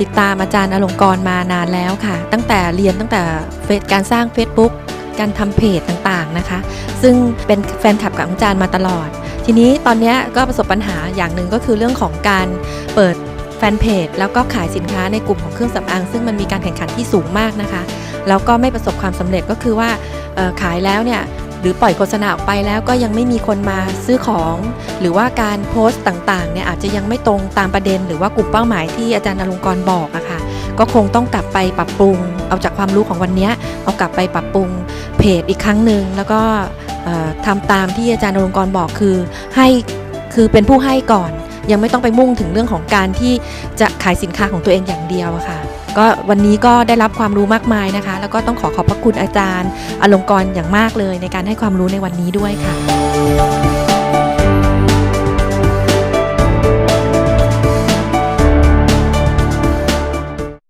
ติดตามอาจารย์อลงกรมานานแล้วค่ะ ตั้งแต่เรียนตั้งแต่เฟซการสร้าง Facebook การทำเพจต่างๆนะคะ ซึ่งเป็นแฟนคลับกับอาจารย์มาตลอด ทีนี้ตอนนี้ก็ประสบปัญหาอย่างหนึ่งก็คือเรื่องของการเปิดแฟนเพจแล้วก็ขายสินค้าในกลุ่มของเครื่องสำอาง ซึ่งมันมีการแข่งขันที่สูงมากนะคะ แล้วก็ไม่ประสบความสำเร็จก็คือว่าขายแล้วเนี่ย หรือปล่อยโฆษณาออกไปแล้วก็ยังไม่มีคนมาซื้อของ หรือว่าการโพสต์ต่างๆเนี่ยอาจจะยังไม่ตรงตามประเด็น หรือว่ากลุ่มเป้าหมายที่อาจารย์อลงกรบอกอะค่ะก็คงต้องกลับไปปรับปรุง เอาจากความรู้ของวันนี้เอากลับไปปรับปรุงเพจอีกครั้งหนึ่งแล้วก็เอ่อทำตามที่อาจารย์อลงกรบอกคือให้คือเป็นผู้ให้ก่อน ยังไม่ต้องไปมุ่งถึงเรื่องของการที่จะขายสินค้าของตัวเองอย่างเดียวอะค่ะ ก็วันนี้ก็ได้รับความรู้มากมายนะคะ แล้วก็ต้องขอขอบพระคุณอาจารย์ อลงกรณ์อย่างมากเลยในการให้ความรู้ในวันนี้ด้วยค่ะ